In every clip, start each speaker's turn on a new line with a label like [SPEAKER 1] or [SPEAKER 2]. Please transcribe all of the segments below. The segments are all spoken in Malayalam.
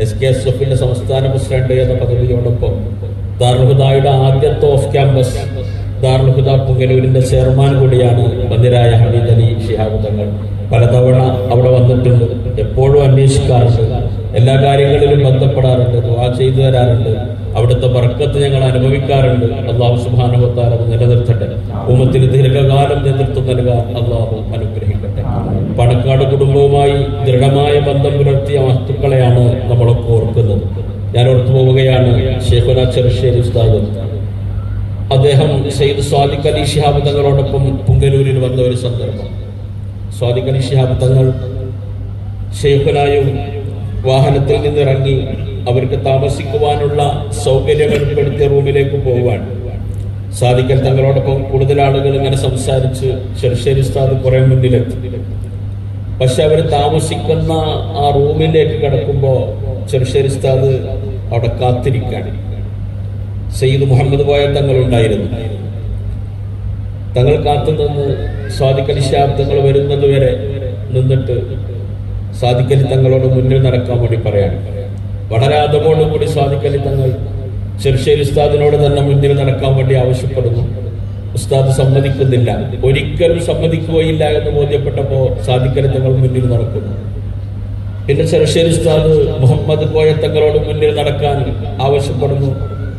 [SPEAKER 1] എസ് കെ എസ് എഫിന്റെ സംസ്ഥാന പ്രസിഡന്റ് എന്ന പദവിയോടൊപ്പം ദാർഹുദായുടെ ആദ്യത്തെ ഓഫ് ക്യാമ്പസ് ദാർഹുദ പുങ്കലൂരിന്റെ ചെയർമാൻ കൂടിയാണ് മന്ദിരായ ഹമീദ് അലി ഷിഹാബ് തങ്ങൾ. പലതവണ അവിടെ വന്നിട്ടുണ്ട്. എപ്പോഴും അന്വേഷിക്കാറുണ്ട്. എല്ലാ കാര്യങ്ങളിലും ബന്ധപ്പെടാറുണ്ട്. ദുവാ ചെയ്തു തരാറുണ്ട്. അവിടുത്തെ ബർക്കത്ത് ഞങ്ങൾ അനുഭവിക്കാറുണ്ട്. അള്ളാഹു സുബാനുഭത്താൽ അത് നിലനിർത്തട്ടെ. ഉമ്മത്തിന് ദീർഘകാലം നേതൃത്വം നൽകാൻ അള്ളാഹു അനുഗ്രഹിക്കട്ടെ. പണക്കാട് കുടുംബവുമായി ദൃഢമായ ബന്ധം പുലർത്തിയ വസ്തുക്കളെയാണ് നമ്മളൊക്കെ ഓർക്കുന്നത്. ഞാൻ ഓർത്തു പോവുകയാണ് ഷേഖുന ചെറുശ്ശേരി ഉസ്താദ്. അദ്ദേഹം സെയ്ദ് സ്വാദിഖ് അലി ഷിഹാബ് തങ്ങളോടൊപ്പം പുങ്കലൂരിൽ വന്ന ഒരു സന്ദർഭം. സ്വാദിഖ് അലി ഷിഹാബ് തങ്ങൾ ഷെയ്ഖുനായും വാഹനത്തിൽ നിന്നിറങ്ങി അവർക്ക് താമസിക്കുവാനുള്ള സൗകര്യങ്ങൾ ഏർപ്പെടുത്തിയ റൂമിലേക്ക് പോകുവാൻ സാധിക്കൽ തങ്ങളോടൊപ്പം കൂടുതൽ ആളുകൾ ഇങ്ങനെ സംസാരിച്ച് ചെറുശ്ശേരി ഉസ്താദ് കുറെ മുന്നിലെത്തി. പക്ഷെ അവർ താമസിക്കുന്ന ആ റൂമിലേക്ക് കിടക്കുമ്പോൾ ചെറുശ്ശേരി ഉസ്താദ് അവിടെ കാത്തിരിക്കാൻ സയ്യിദ് മുഹമ്മദ് പോയ തങ്ങൾ ഉണ്ടായിരുന്നു. തങ്ങൾ കാത്തു നിന്ന് ഷാബ് ശാബ്ദങ്ങൾ വരുന്നത് വരെ നിന്നിട്ട് സാധിക്കലി തങ്ങളോട് മുന്നിൽ നടക്കാൻ വേണ്ടി പറയാണ്. വളരെ അതമോടുകൂടി സ്വാദിക്കലി തങ്ങൾ. ചെറുശ്ശേരി ഉസ്താദിനോട് തന്നെ മുന്നിൽ നടക്കാൻ വേണ്ടി ആവശ്യപ്പെടുന്നു. ഉസ്താദ് സമ്മതിക്കുന്നില്ല. ഒരിക്കലും സമ്മതിക്കുകയില്ല എന്ന് ബോധ്യപ്പെട്ടപ്പോ സാദിക്കലി തങ്ങൾ മുന്നിൽ നടക്കുന്നു. പിന്നെ ചെറുശ്ശേരി ഉസ്താദ് മുഹമ്മദ് കോയ തങ്ങളോട് മുന്നിൽ നടക്കാൻ ആവശ്യപ്പെടുന്നു.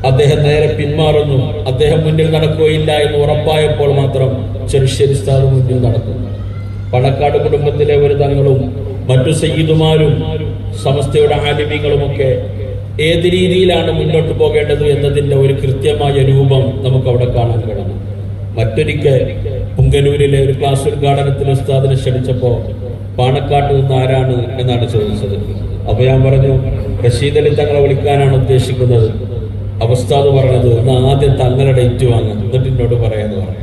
[SPEAKER 1] അദ്ദേഹം നേരെ പിന്മാറുന്നു. അദ്ദേഹം മുന്നിൽ നടക്കുകയില്ല എന്ന് ഉറപ്പായപ്പോൾ മാത്രം ചെറുശ്ശേരി ഉസ്താദ് മുന്നിൽ നടക്കുന്നു. പണക്കാട് കുടുംബത്തിലെ ഒരു തങ്ങളും മറ്റു സയ്യിദുമാരും സമസ്തയുടെ ആലിമ്യങ്ങളുമൊക്കെ ഏത് രീതിയിലാണ് മുന്നോട്ട് പോകേണ്ടത് എന്നതിന്റെ ഒരു കൃത്യമായ രൂപം നമുക്ക് അവിടെ കാണാൻ കഴിയും മറ്റൊരിക്കൽ പുങ്കനൂരിലെ ഒരു ക്ലാസ് ഉദ്ഘാടനത്തിൽ ഉസ്താദിനെ ക്ഷണിച്ചപ്പോൾ പാണക്കാട്ട് നിന്ന് ആരാണ് എന്നാണ് ചോദിച്ചത്. അപ്പൊ ഞാൻ പറഞ്ഞു റഷീദ് അലി തങ്ങളെ വിളിക്കാനാണ് ഉദ്ദേശിക്കുന്നത്. അവസ്ഥാത് പറഞ്ഞത് എന്നാൽ ആദ്യം തങ്ങളുടെ ഡേറ്റ് വാങ്ങാം എന്നിട്ട് എന്നോട് പറയാന്ന് പറഞ്ഞു.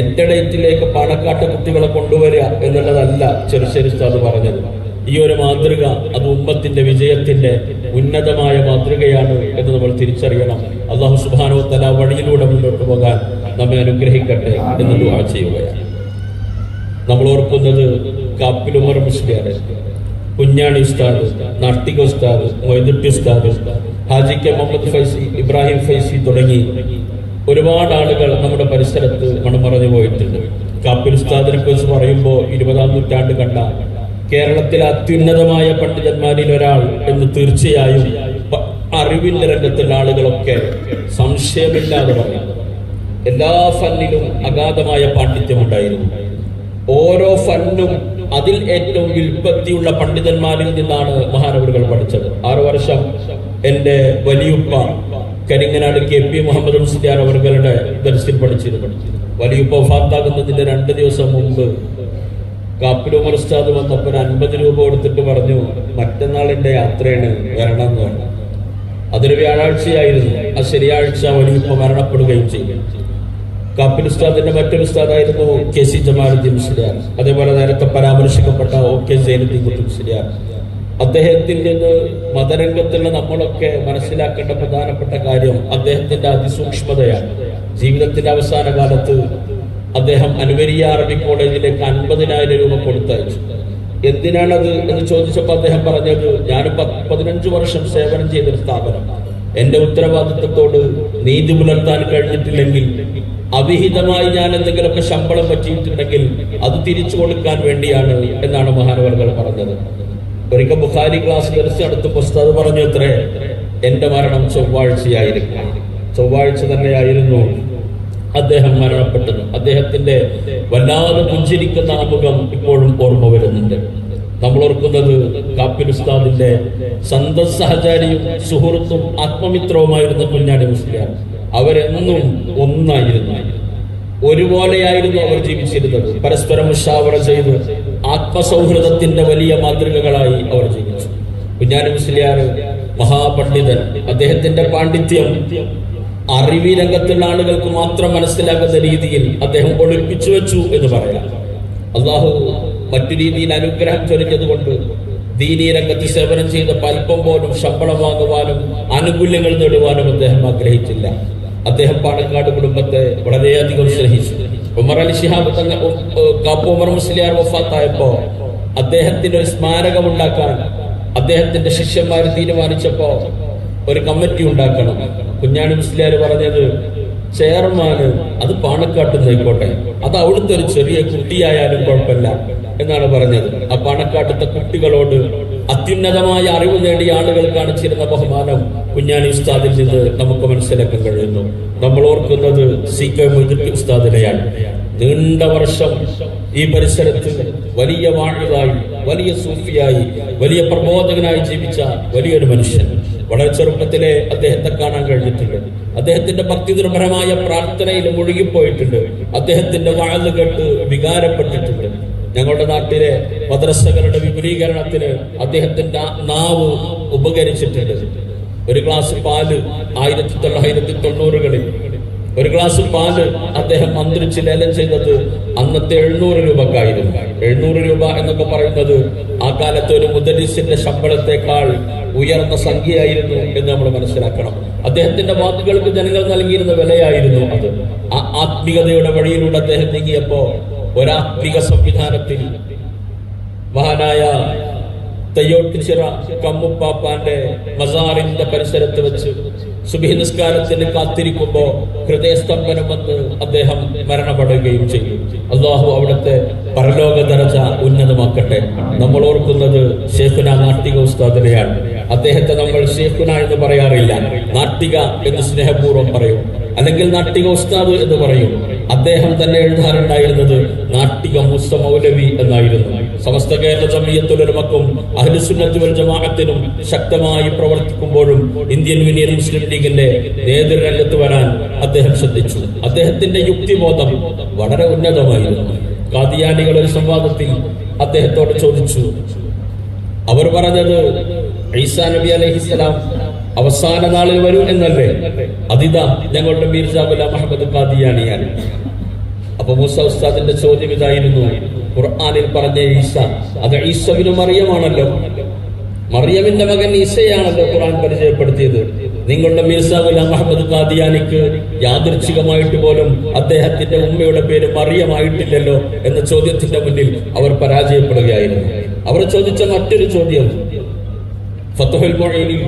[SPEAKER 1] എന്റെ ഡേറ്റിലേക്ക് പാണക്കാട്ട് കുട്ടികളെ കൊണ്ടുവരിക എന്നുള്ളതല്ല ചെറുശ്ശേരി ഉസ്താദ് പറഞ്ഞത്. ഈ ഒരു മാതൃക അത് ഉമ്മത്തിന്റെ വിജയത്തിന്റെ ഉന്നതമായ മാതൃകയാണ് എന്ന് നമ്മൾ തിരിച്ചറിയണം. അള്ളാഹു സുബാനോ തല വഴിയിലൂടെ മുന്നോട്ട് പോകാൻ നമ്മെ അനുഗ്രഹിക്കട്ടെ എന്ന് ദുആ ചെയ്യുകയാണ്. നമ്മൾ ഓർക്കുന്നത് കാപ്പിലുമർ മുസ്ലിയാർ കുഞ്ഞാണി ഉസ്താദ് നാട്ടിക ഉസ്താദ് മൊയ്തുട്ടി ഉസ്താദ് ഹാജി കെ മുഹമ്മദ് ഫൈസി ഇബ്രാഹിം ഫൈസി തുടങ്ങി ഒരുപാട് ആളുകൾ നമ്മുടെ പരിസരത്ത് മണമറഞ്ഞു പോയിട്ടുണ്ട്. കാപ്പിൽ ഉസ്താദിനെ കുറിച്ച് പറയുമ്പോൾ ഇരുപതാം നൂറ്റാണ്ട് കണ്ട കേരളത്തിലെ അത്യുന്നതമായ പണ്ഡിതന്മാരിൽ ഒരാൾ എന്ന് തീർച്ചയായും അറിവിന്റെ രംഗത്തുള്ള ആളുകളൊക്കെ സംശയമില്ലാതെ പറയുന്നു എല്ലാ ഫന്നിലും അഗാധമായ പാണ്ഡിത്യം ഉണ്ടായിരുന്നു. ഓരോ ഫന്നും അതിൽ ഏറ്റവും വിൽപ്പത്തിയുള്ള പണ്ഡിതന്മാരിൽ നിന്നാണ് മഹാനവറുകൾ പഠിച്ചത്. ആറു വർഷം എന്റെ വലിയുപ്പ കരിങ്ങനാട് കെ പി മുഹമ്മദ് മുസ്ലിയാർ അവറുകളുടെ ദർശനം പഠിച്ചിരുന്നു. വലിയുപ്പ ഫാത്താകുന്നതിന്റെ രണ്ട് ദിവസം മുമ്പ് കാപ്പിലുമർ ഉസ്താദ് വന്നപ്പോൾ അൻപത് രൂപ കൊടുത്തിട്ട് പറഞ്ഞു മറ്റന്നാളിന്റെ യാത്രയാണ് വരണം എന്ന് പറഞ്ഞു. അതൊരു വ്യാഴാഴ്ചയായിരുന്നു. ആ ശനിയാഴ്ച വലിയുപ്പ മരണപ്പെടുകയും ചെയ്യും കാപ്പിൽ ഉസ്താദിന്റെ മറ്റൊരു ഉസ്താദായിരുന്നു കെ സി ജമാലുദ്ദീൻ മുസ്ലിയാർ അതേപോലെ നേരത്തെ പരാമർശിക്കപ്പെട്ട ഒ കെ സൈനുദ്ദീൻ കുട്ടി മുസ്ലിയാർ അദ്ദേഹത്തിൽ നിന്ന് മതരംഗത്തുള്ള നമ്മളൊക്കെ മനസ്സിലാക്കേണ്ട പ്രധാനപ്പെട്ട കാര്യം അദ്ദേഹത്തിന്റെ അതിസൂക്ഷ്മതയാണ്. ജീവിതത്തിന്റെ അവസാന കാലത്ത് അദ്ദേഹം അനുവരിയ അറബി കോളേജിലേക്ക് അൻപതിനായിരം രൂപ കൊടുത്തയച്ചു. അത് എന്ന് ചോദിച്ചപ്പോൾ അദ്ദേഹം പറഞ്ഞത് ഞാൻ പതിനഞ്ച് വർഷം സേവനം ചെയ്ത സ്ഥാപനം. എന്റെ ഉത്തരവാദിത്വത്തോട് നീതി പുലർത്താൻ കഴിഞ്ഞിട്ടില്ലെങ്കിൽ അവിഹിതമായി ഞാൻ എന്തെങ്കിലുമൊക്കെ ശമ്പളം പറ്റിയിട്ടുണ്ടെങ്കിൽ അത് തിരിച്ചു കൊടുക്കാൻ വേണ്ടിയാണ് എന്നാണ് മഹാനവർകൾ പറഞ്ഞത്. ഒരിക്കൽ ബുഖാരി ക്ലാസ് ദർശ അടുത്ത് പുസ്തകം പറഞ്ഞു അത്രേ എന്റെ മരണം ചൊവ്വാഴ്ചയായിരിക്കും. ചൊവ്വാഴ്ച തന്നെയായിരുന്നു അദ്ദേഹം മരണപ്പെട്ടത് അദ്ദേഹത്തിന്റെ വല്ലാതെ പുഞ്ചിരിക്കുന്ന ആമുഖം ഇപ്പോഴും ഓർമ്മ വരുന്നുണ്ട്. നമ്മൾ ഓർക്കുന്നത് കാപ്പിൽ ഉസ്താദിന്റെ സ്വന്തം സഹചാരിയും സുഹൃത്തും ആത്മമിത്രവുമായിരുന്ന കുഞ്ഞാടി മുസ്ലിയാർ. അവരെന്നും ഒന്നായിരുന്നു. ഒരുപോലെയായിരുന്നു അവർ ജീവിച്ചിരുന്നത്. പരസ്പരം മുഷാവറ ചെയ്ത് ആത്മസൗഹൃദത്തിന്റെ വലിയ മാതൃകകളായി അവർ ജീവിച്ചു. കുഞ്ഞാടി മുസ്ലിയാർ മഹാപണ്ഡിതൻ. അദ്ദേഹത്തിന്റെ പാണ്ഡിത്യം അറിവി രംഗത്തുള്ള ആളുകൾക്ക് മാത്രം മനസ്സിലാകുന്ന രീതിയിൽ അദ്ദേഹം ഒളിപ്പിച്ചു വെച്ചു എന്ന് പറയാം. അള്ളാഹു മറ്റു രീതിയിൽ അനുഗ്രഹം ചൊരിഞ്ഞതുകൊണ്ട് ദീനീ രംഗത്ത് സേവനം ചെയ്ത അല്പം പോലും ശമ്പളം വാങ്ങുവാനും ആനുകൂല്യങ്ങൾ നേടുവാനും അദ്ദേഹം ആഗ്രഹിച്ചില്ല. അദ്ദേഹം പാണക്കാട് കുടുംബത്തെ വളരെയധികം സ്നേഹിച്ചു. ഉമർ അലി ഷിഹാബ് തങ്ങൾ കാപ്പു ഉമർ മുസ്ലിയാർ വഫാത്തായപ്പോ അദ്ദേഹത്തിന് ഒരു സ്മാരകം ഉണ്ടാക്കാൻ അദ്ദേഹത്തിന്റെ ശിഷ്യന്മാർ തീരുമാനിച്ചപ്പോ ഒരു കമ്മിറ്റി ഉണ്ടാക്കണം. കുഞ്ഞാണി മുസ്ലിയാർ പറഞ്ഞത് ചെയർമാന് അത് പാണക്കാട്ട് നിന്നോട്ടെ അത് അവിടുത്തെ ഒരു ചെറിയ കുട്ടിയായാലും കുഴപ്പമില്ല എന്നാണ് പറഞ്ഞത്. ആ പാണക്കാട്ടത്തെ കുട്ടികളോട് അത്യുന്നതമായ അറിവ് നേടിയ ആളുകൾ കാണിച്ചിരുന്ന ബഹുമാനം കുഞ്ഞാണി ഉസ്താദിൽ നിന്ന് നമുക്ക് മനസ്സിലാക്കാൻ കഴിയുന്നു. നമ്മൾ ഓർക്കുന്നത് സി കെ മൊയ്തുട്ടി ഉസ്താദിനെയാണ്. നീണ്ട വർഷം ഈ പരിസരത്ത് വലിയ വാഴതായി വലിയ സൂഫിയായി വലിയ പ്രബോധകനായി ജീവിച്ച വലിയൊരു മനുഷ്യൻ. വളരെ ചെറുപ്പത്തിലെ അദ്ദേഹത്തെ കാണാൻ കഴിഞ്ഞിട്ടുണ്ട്. അദ്ദേഹത്തിന്റെ ഭക്തി നിർഭരമായ പ്രാർത്ഥനയിൽ മുഴുകിപ്പോയിട്ടുണ്ട് അദ്ദേഹത്തിന്റെ വാഴ്ന്നു കേട്ട് വികാരപ്പെട്ടിട്ടുണ്ട്. ഞങ്ങളുടെ നാട്ടിലെ മദ്രസകളുടെ വിപുലീകരണത്തിന് അദ്ദേഹത്തിന്റെ നാവ് ഉപകരിച്ചിട്ടുണ്ട്. ഒരു ഗ്ലാസ് പാൽ ആയിരത്തി തൊള്ളായിരത്തി തൊണ്ണൂറുകളിൽ ഒരു ഗ്ലാസ് പാൽ അദ്ദേഹം മന്ത്രിച്ച് ലേലം ചെയ്തത് അന്നത്തെ എഴുന്നൂറ് രൂപക്കായിരുന്നു. എഴുന്നൂറ് രൂപ എന്നൊക്കെ പറയുന്നത് ആ കാലത്ത് ഒരു മുദരിസിന്റെ ശമ്പളത്തെക്കാൾ ഉയർന്ന സംഖ്യയായിരുന്നു എന്ന് നമ്മൾ മനസ്സിലാക്കണം. അദ്ദേഹത്തിന്റെ വാക്കുകൾക്ക് ജനങ്ങൾ നൽകിയിരുന്ന വിലയായിരുന്നു അത്. ആ ആത്മീകതയുടെ വഴിയിലൂടെ അദ്ദേഹം നീങ്ങിയപ്പോ ഒരാത്മിക സംവിധാനത്തിൽ മഹാനായ തയ്യോട്ടിച്ചിറ കമ്മുപ്പാപ്പാന്റെ മസാറിന്റെ പരിസരത്ത് വെച്ച് സുബഹി നിസ്കാരത്തിന് കാത്തിരിക്കുമ്പോ ഹൃദയസ്തംഭനം വന്ന് അദ്ദേഹം മരണപ്പെടുകയും ചെയ്യും. അള്ളാഹു അവിടുത്തെ പരലോക ദരജ ഉന്നതമാക്കട്ടെ. നമ്മൾ ഓർക്കുന്നത് ഷേഖുന നാട്ടിക ഉസ്താദിനെയാണ്. അദ്ദേഹത്തെ നമ്മൾ ഷേഖുന എന്ന് പറയാറില്ല. നാട്ടിക എന്ന് സ്നേഹപൂർവം പറയും. അല്ലെങ്കിൽ നാട്ടിക ഉസ്താദ് എന്ന് പറയും. അദ്ദേഹം തന്നെ എഴുതാറുണ്ടായിരുന്നത് നാട്ടിക മുസ്ത മൗലവി എന്നായിരുന്നു. സമസ്ത കേരള ജമീയത്തുലമക്കും അഹ്ലുസുന്നത്തുൽ ജമാഅത്തിനും ശക്തമായി പ്രവർത്തിക്കുമ്പോഴും ഇന്ത്യൻ യൂണിയൻ മുസ്ലിം ലീഗിന്റെ നേതൃരംഗത്ത് വരാൻ അദ്ദേഹം ശ്രദ്ധിച്ചു. അദ്ദേഹത്തിന്റെ യുക്തിബോധം വളരെ ഉന്നതമായിരുന്നു. കാദിയാനികൾ ഒരു സംവാദത്തിൽ അദ്ദേഹത്തോട് ചോദിച്ചു അവർ പറഞ്ഞത് ഈസാ നബി അലഹിസ്സലാം അവസാന നാളിൽ വരും എന്നല്ലേ? അതിതാ ഞങ്ങളുടെ മീർജാബുല മുഹമ്മദ് ഖാദിയാനിയാണ്. അപ്പൊ മൂസ ഉസ്താദിന്റെ ചോദ്യം ഇതായിരുന്നു. ഖുർആനിൽ പറഞ്ഞ ഈസ അത് ഈസബിന് മറിയമാണല്ലോ. മറിയമിന്റെ മകൻ ഈസയാണല്ലോ ഖുർആൻ പരിചയപ്പെടുത്തിയത്. നിങ്ങളുടെ മീർസ ഗുലാം അഹമ്മദ് കാദിയാനിക്ക് യാദൃച്ഛികമായിട്ട് പോലും അദ്ദേഹത്തിന്റെ ഉമ്മയുടെ പേര് മറിയമായിട്ടില്ലല്ലോ എന്ന ചോദ്യത്തിന്റെ മുന്നിൽ അവർ പരാജയപ്പെടുകയായിരുന്നു. അവർ ചോദിച്ച മറ്റൊരു ചോദ്യം ഫത്തുഹുൽ മൊഴീനിൽ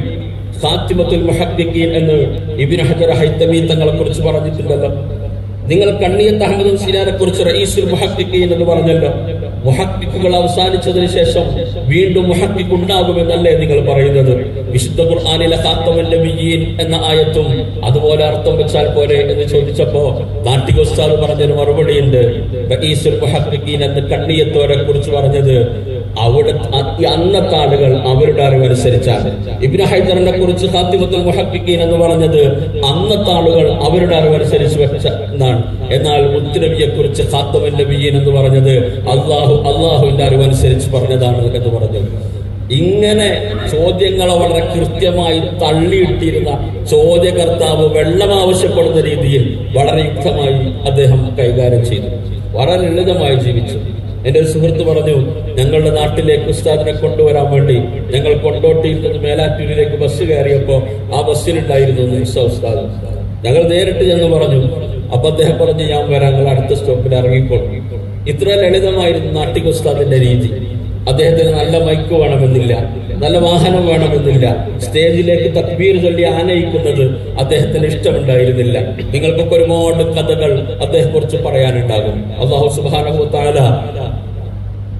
[SPEAKER 1] ഖാത്തിമത്തുൽ മുഹദ്ദിഖീൻ എന്ന് ഇബിൻ ഹജർ ഹൈത്തമി തങ്ങളെ കുറിച്ച് പറഞ്ഞിട്ടുണ്ടല്ലോ നിങ്ങൾ കണ്ണിയത്ത് അഹമ്മദ് ഹുസീനെ കുറിച്ച് റഈസുൽ മുഹദ്ദിഖീൻ എന്ന് പറഞ്ഞല്ലോ. മുഹക്കിക്കുകൾ അവസാനിച്ചതിന് ശേഷം വീണ്ടും മുഹക്കിക്ക് ഉണ്ടാകുമെന്നല്ലേ നിങ്ങൾ പറയുന്നത്. വിശുദ്ധ ഖുർആനിലെ നബിയീൻ എന്ന ആയത്തും അതുപോലെ അർത്ഥം വെച്ചാൽ പോലെ എന്ന് ചോദിച്ചപ്പോ നാട്ടിക ഉസ്താദ് പറഞ്ഞൊരു മറുപടിയുണ്ട്. റഈസുൽ മുഹദ്ദിഖീൻ എന്ന് കണ്ണിയത്തോരെ കുറിച്ച് പറഞ്ഞത് അവിടെ അന്നത്തെ ആളുകൾ അവരുടെ അറിവനുസരിച്ചാണ് ഇബ്നു ഹൈദറിനെ കുറിച്ച് ഹാത്തിമത്തുൽ മുഹബിക്കീൻ എന്ന് പറഞ്ഞത് അന്നത്തെ ആളുകൾ അവരുടെ അറിവനുസരിച്ച് വെച്ച എന്നാണ്. എന്നാൽ മുത്തുനബിയെ കുറിച്ച് ഹാത്തമൻ നബിയീൻ എന്ന് പറഞ്ഞത് അള്ളാഹു അള്ളാഹുവിന്റെ അറിവനുസരിച്ച് പറഞ്ഞതാണ് എന്ന് പറഞ്ഞത് ഇങ്ങനെ ചോദ്യങ്ങളെ വളരെ കൃത്യമായി തള്ളിയിട്ടിരുന്ന ചോദ്യകർത്താവ് വെള്ളം ആവശ്യപ്പെടുന്ന രീതിയിൽ വളരെ യുക്തമായി അദ്ദേഹം കൈകാര്യം ചെയ്തു. വളരെ ലളിതമായി ജീവിച്ചു. എന്റെ ഒരു സുഹൃത്ത് പറഞ്ഞു ഞങ്ങളുടെ നാട്ടിലേക്ക് ഉസ്താദിനെ കൊണ്ടുവരാൻ വേണ്ടി ഞങ്ങൾ കൊണ്ടോട്ടിയിൽ നിന്ന് മേലാറ്റൂരിലേക്ക് ബസ് കയറിയപ്പോ ആ ബസ്സിലുണ്ടായിരുന്നു മൂസ ഉസ്താദ്. ഞങ്ങൾ നേരിട്ട് ചെന്ന് പറഞ്ഞു അപ്പൊ അദ്ദേഹം പറഞ്ഞു ഞാൻ വരാം ഞങ്ങൾ അടുത്ത സ്റ്റോപ്പിൽ ഇറങ്ങിക്കോളും ഇത്ര ലളിതമായിരുന്നു നാട്ടിക ഉസ്താദിന്റെ രീതി. അദ്ദേഹത്തിന് നല്ല മൈക്ക് വേണമെന്നില്ല. നല്ല വാഹനം വേണമെന്നില്ല. സ്റ്റേജിലേക്ക് തക്ബീർ ചൊല്ലി ആനയിക്കുന്നത് അദ്ദേഹത്തിന് ഇഷ്ടമുണ്ടായിരുന്നില്ല. നിങ്ങൾക്കൊക്കെ ഒരുപാട് കഥകൾ അദ്ദേഹത്തെ കുറിച്ച് പറയാനുണ്ടാകും. അള്ളാഹു സുബാനഹു താല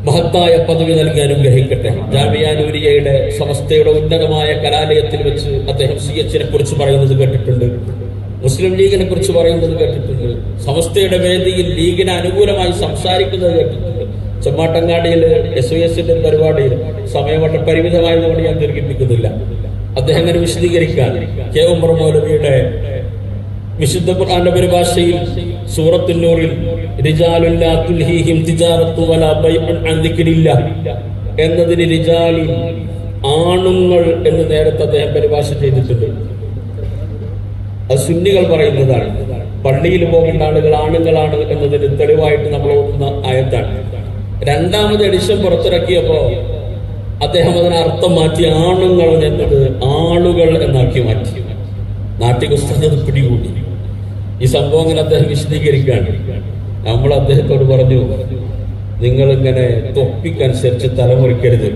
[SPEAKER 1] മഹത്തായ പദവി നൽകി അനുഗ്രഹിക്കട്ടെ. ജാമിയാനൂരിയയുടെ സമസ്തയുടെ ഉന്നതമായ കലാലയത്തിൽ വെച്ച് അദ്ദേഹം സി എച്ചിനെ കുറിച്ച് പറയുന്നത് കേട്ടിട്ടുണ്ട്. മുസ്ലിം ലീഗിനെ കുറിച്ച് പറയുന്നത് കേട്ടിട്ടുണ്ട്. സമസ്തയുടെ വേദിയിൽ ലീഗിന് അനുകൂലമായി സംസാരിക്കുന്നത് കേട്ടിട്ടുണ്ട്. ചെമ്മാട്ടങ്ങാടിയിൽ എസ് ഒ എസിന്റെ പരിപാടിയിൽ സമയം വളരെ പരിമിതമായതുകൊണ്ട് ഞാൻ ദീർഘിപ്പിക്കുന്നില്ല. അദ്ദേഹം അങ്ങനെ വിശദീകരിക്കാൻ. കെ. ഉമർ മൗലവിയുടെ വിശുദ്ധ ഖുർആന്റെ പരിഭാഷയിൽ സൂറത്തുന്നൂറിൽ എന്നതിന് റിജാലുൻ ആണുങ്ങൾ എന്ന് നേരത്തെ അദ്ദേഹം പരിഭാഷ ചെയ്തിട്ടുണ്ട്. അത് സുന്നികൾ പറയുന്നതാണ്. പള്ളിയിൽ പോകേണ്ട ആളുകൾ ആണുങ്ങളാണ് എന്നതിന് തെളിവായിട്ട് നമ്മൾ ഓർക്കുന്ന ആയത്താണ്. രണ്ടാമത് എഡിഷൻ പുറത്തിറക്കിയപ്പോ അദ്ദേഹം അതിന് അർത്ഥം മാറ്റി ആണുങ്ങൾ എന്നത് ആളുകൾ എന്നാക്കി മാറ്റി. നാട്ടികുസ്തകത് പിടികൂടി. ഈ സംഭവം ഇങ്ങനെ അദ്ദേഹം വിശദീകരിക്കുകയാണ്. നമ്മൾ അദ്ദേഹത്തോട് പറഞ്ഞു നിങ്ങൾ ഇങ്ങനെ തൊപ്പിക്കനുസരിച്ച് തലമുറിക്കരുത്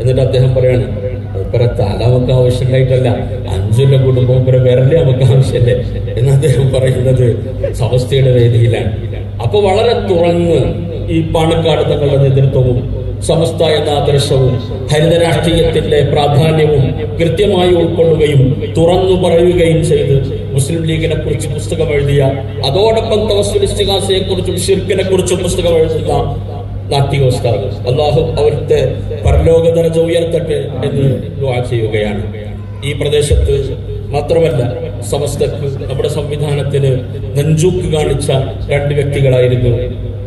[SPEAKER 1] എന്നിട്ട് അദ്ദേഹം പറയാണ് അതുപോലെ തല നമുക്ക് ആവശ്യമുണ്ടായിട്ടല്ല അഞ്ചുള്ള കുടുംബം പോലെ വിരലെ നമുക്ക് ആവശ്യമല്ലേ എന്ന് അദ്ദേഹം പറയുന്നത് സമസ്തയുടെ വേദിയിലാണ്. അപ്പൊ വളരെ തുറന്ന് ഈ പാണക്കാട് തങ്ങളുടെ നേതൃത്വവും സമസ്ത എന്ന ആദർശവും ഹരിത രാഷ്ട്രീയത്തിന്റെ പ്രാധാന്യവും കൃത്യമായി ഉൾക്കൊള്ളുകയും തുറന്നു പറയുകയും ചെയ്ത് മുസ്ലിം ലീഗിനെ കുറിച്ച് പുസ്തകം എഴുതിയ അതോടൊപ്പം തവസ്വലിസ്റ്റികാസയെ കുറിച്ചും ഷിർക്കിനെ കുറിച്ചും പുസ്തകം എഴുതുന്ന നാട്ടിക ഉസ്താദ് അള്ളാഹു അവരുടെ പരലോക ദർജ ഉയർത്തട്ടെ എന്ന് ചെയ്യുകയാണ്. ഈ പ്രദേശത്ത് മാത്രമല്ല സമസ്തക്ക് നമ്മുടെ സംവിധാനത്തിന് നെഞ്ചൂക്ക് കാണിച്ച രണ്ട് വ്യക്തികളായിരുന്നു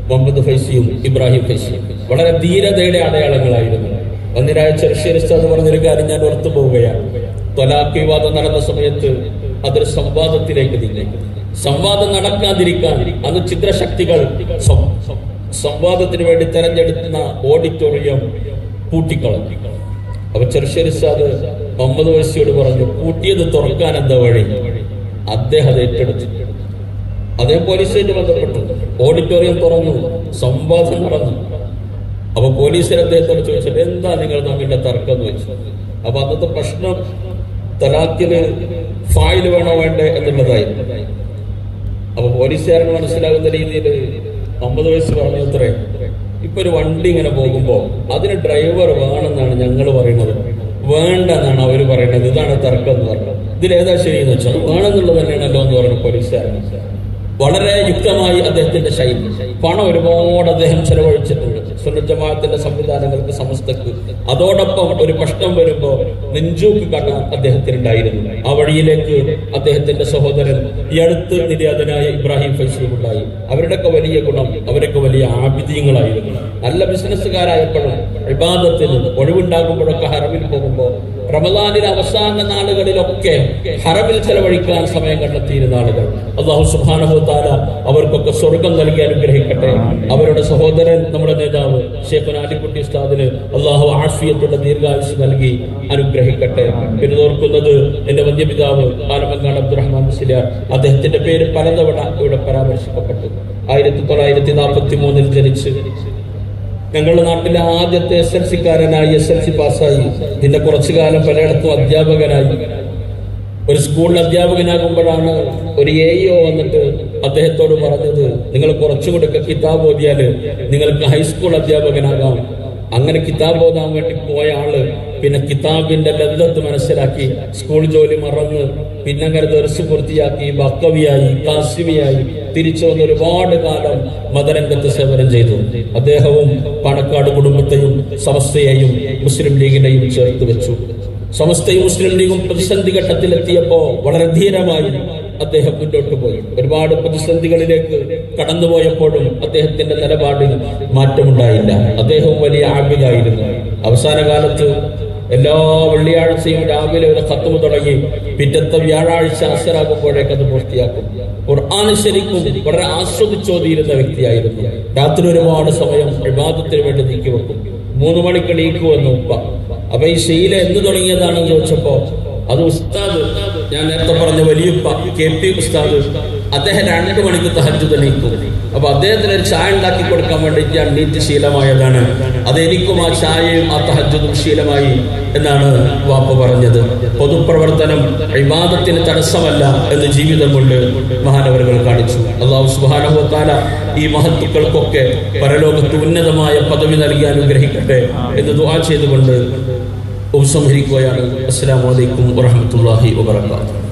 [SPEAKER 1] മുഹമ്മദ് ഫൈസിയും ഇബ്രാഹിം ഫൈസിയും. വളരെ ധീരതയുടെ അടയാളങ്ങളായിരുന്നു. ഒന്നിനായ ചെറുശ്ശേരി എന്ന് പറഞ്ഞൊരു കാര്യം ഞാൻ ഓർത്തു പോവുകയാണ്. തൊലാഖ് വിവാദം നടന്ന സമയത്ത് അതൊരു സംവാദത്തിലേക്ക് നീങ്ങി. സംവാദം നടക്കാതിരിക്കാൻ അന്ന് ചിത്രശക്തികൾ സംവാദത്തിന് വേണ്ടി തെരഞ്ഞെടുക്കുന്ന ഓഡിറ്റോറിയം പൂട്ടിക്കളഞ്ഞു. അപ്പൊ ചെറുശ്ശേരി മുഹമ്മദ് വൈസിയോട് പറഞ്ഞു പൂട്ടിയത് തുറക്കാൻ എന്താ വഴി? അദ്ദേഹം അത് പോലീസുമായിട്ട് ബന്ധപ്പെട്ടു. ഓഡിറ്റോറിയം തുറന്നു. സംവാദം നടന്നു. അപ്പൊ പോലീസിൽ അദ്ദേഹത്തോട് ചോദിച്ചത് എന്താ നിങ്ങൾ തമ്മിലുള്ള തർക്കം? എന്ന് വെച്ചു അപ്പൊ അന്നത്തെ പ്രശ്നം തലാക്കിന് ഫയൽ വേണോ വേണ്ടേ എന്നുള്ളതായി. അപ്പൊ പോലീസുകാരന് മനസ്സിലാകുന്ന രീതിയിൽ അമ്പത് വയസ്സ് പറഞ്ഞു അത്രേ ഇപ്പൊ ഒരു വണ്ടി ഇങ്ങനെ പോകുമ്പോ അതിന് ഡ്രൈവർ വേണമെന്നാണ് ഞങ്ങൾ പറയുന്നത്. വേണ്ട എന്നാണ് അവർ പറയുന്നത്. ഇതാണ് തർക്കം എന്ന് പറഞ്ഞത്. ഇതിലേതാ എന്ന് വെച്ചാൽ വേണമെന്നുള്ളത് തന്നെയാണല്ലോ എന്ന് പറഞ്ഞു പോലീസുകാരൻ വളരെ യുക്തമായി അദ്ദേഹത്തിന്റെ ശൈലി. പണം ഒരുപാട് അദ്ദേഹം ചെലവഴിച്ചിട്ടുണ്ട്. സുന്നജമാഅത്തിന്റെ സംവിധാനങ്ങൾക്ക് സമസ്തക്ക്. അതോടൊപ്പം ഒരു പ്രശ്നം വരുമ്പോ നെഞ്ചൂക്ക് അദ്ദേഹത്തിന് അദ്ദേഹത്തിനുണ്ടായിരുന്നു. ആ വഴിയിലേക്ക് അദ്ദേഹത്തിന്റെ സഹോദരൻ ഈ അടുത്ത് നിര്യാതനായ ഇബ്രാഹിം ഫൈസലും ഉണ്ടായി. അവരുടെയൊക്കെ വലിയ ഗുണം അവരൊക്കെ വലിയ ആഭിധീയങ്ങളായിരുന്നു. നല്ല ബിസിനസ്സുകാരായപ്പോഴും വിവാദത്തിൽ ഒഴിവുണ്ടാകുമ്പോഴൊക്കെ ഹറമിൽ പോകുമ്പോൾ റമദാനിലെ അവസാന നാളുകളിലൊക്കെ ഹറമിൽ ചെലവഴിക്കാൻ സമയം കണ്ടെത്തിയിരുന്ന ആളുകൾ. അള്ളാഹു സുബാനഹു താല അവർക്കൊക്കെ സ്വർഗം നൽകി അനുഗ്രഹിക്കട്ടെ. അവരുടെ സഹോദരൻ നമ്മുടെ നേതാവ് ഷേഖുൻ ആലിക്കുട്ടി ഉസ്താദിന് അള്ളാഹു ആഫിയത്തുള്ള ദീർഘായുസ് നൽകി അനുഗ്രഹിക്കട്ടെ. പിന്നെ ഓർക്കുന്നത് എന്റെ വന്യപിതാവ് അബ്ദുറഹ്മാൻ മുസ്ലിയാർ അദ്ദേഹത്തിന്റെ പേര് പലതവണ ഇവിടെ പരാമർശിക്കപ്പെട്ടു. ആയിരത്തി തൊള്ളായിരത്തി നാൽപ്പത്തി മൂന്നിൽ ജനിച്ച്. ഞങ്ങളുടെ നാട്ടിലെ ആദ്യത്തെ എസ് എൽ സിക്കാരനായി എസ് എൽ സി പാസ്സായി. പിന്നെ കുറച്ചു കാലം പലയിടത്തും അധ്യാപകനായി. ഒരു സ്കൂളിൽ അധ്യാപകനാകുമ്പോഴാണ് ഒരു എ വന്നിട്ട് അദ്ദേഹത്തോട് പറഞ്ഞത് നിങ്ങൾ കുറച്ചുകൂടെ കിതാബ് ഓതിയാൽ നിങ്ങൾക്ക് ഹൈസ്കൂൾ അധ്യാപകനാകാം. അങ്ങനെ കിതാബ് ഓതാൻ വേണ്ടി പോയ ആൾ പിന്നെ കിതാബിന്റെ ലബ്ധത്ത് മനസ്സിലാക്കി സ്കൂൾ ജോലി മറന്ന് പിന്നെ അങ്ങനെ പൂർത്തിയാക്കി ബക്കവിയായി കാസിമിയായി തിരിച്ചു വന്ന് ഒരുപാട് കാലം മതരംഗത്ത് സേവനം ചെയ്തു. അദ്ദേഹവും പാണക്കാട് കുടുംബത്തെയും സമസ്തയെയും മുസ്ലിം ലീഗിനെയും ചേർത്ത് വെച്ചു. സമസ്തയും മുസ്ലിം ലീഗും പ്രതിസന്ധി ഘട്ടത്തിലെത്തിയപ്പോ വളരെ ധീരമായി അദ്ദേഹം മുന്നോട്ട് പോയി. ഒരുപാട് പ്രതിസന്ധികളിലേക്ക് കടന്നുപോയപ്പോഴും അദ്ദേഹത്തിന്റെ നിലപാടിൽ മാറ്റമുണ്ടായില്ല. അദ്ദേഹവും വലിയ ആഗ്രഹമായിരുന്നു അവസാന കാലത്ത് എല്ലാ വെള്ളിയാഴ്ചയും രാവിലെ ഒരു കത്തുമ തുടങ്ങി പിറ്റത്തെ വ്യാഴാഴ്ച അസരാകുമ്പോഴേക്ക് അത് പൂർത്തിയാക്കും. ഖുർആൻ ശരിക്കും വളരെ ആസ്വദിച്ചോതിയിരുന്ന വ്യക്തിയായിരുന്നു. രാത്രി ഒരുപാട് സമയം വിവാദത്തിന് വേണ്ടി നീക്കി വെക്കും. മൂന്ന് മണിക്ക് എണീക്കുമെന്ന് ഉപ്പ. അപ്പൊ ഈ ശീല എന്ന് തുടങ്ങിയതാണെന്ന് ചോദിച്ചപ്പോ അത് ഉസ്താദ് ഞാൻ നേരത്തെ പറഞ്ഞ വലിയപ്പ കെ പി ഉസ്താദ് അദ്ദേഹം രണ്ടു മണിക്ക് തഹജ് തെളിയിക്കും അപ്പൊ അദ്ദേഹത്തിന് ഒരു ചായ ഉണ്ടാക്കി കൊടുക്കാൻ വേണ്ടി ഞാൻ നീറ്റ് ശീലമായതാണ്. അത് എനിക്കും ആ ചായയും ആ തഹജുദും ശീലമായി എന്നാണ് വാപ്പ പറഞ്ഞത്. പൊതുപ്രവർത്തനം വിവാദത്തിന് തടസ്സമല്ല എന്ന് ജീവിതം കൊണ്ട് മഹാനവരുകൾ കാണിച്ചു. അള്ളാഹു സുബാനുഭവത്താല ഈ മഹത്തുക്കൾക്കൊക്കെ പരലോകത്ത് ഉന്നതമായ പദവി നൽകി അനുഗ്രഹിക്കട്ടെ എന്ന് ദുആ ചെയ്തുകൊണ്ട് ഉപസംഹരിക്കുകയാണ് അസ്സാം വലൈക്കും വറഹ്മത്തുള്ളാഹി വബറകാതുഹു.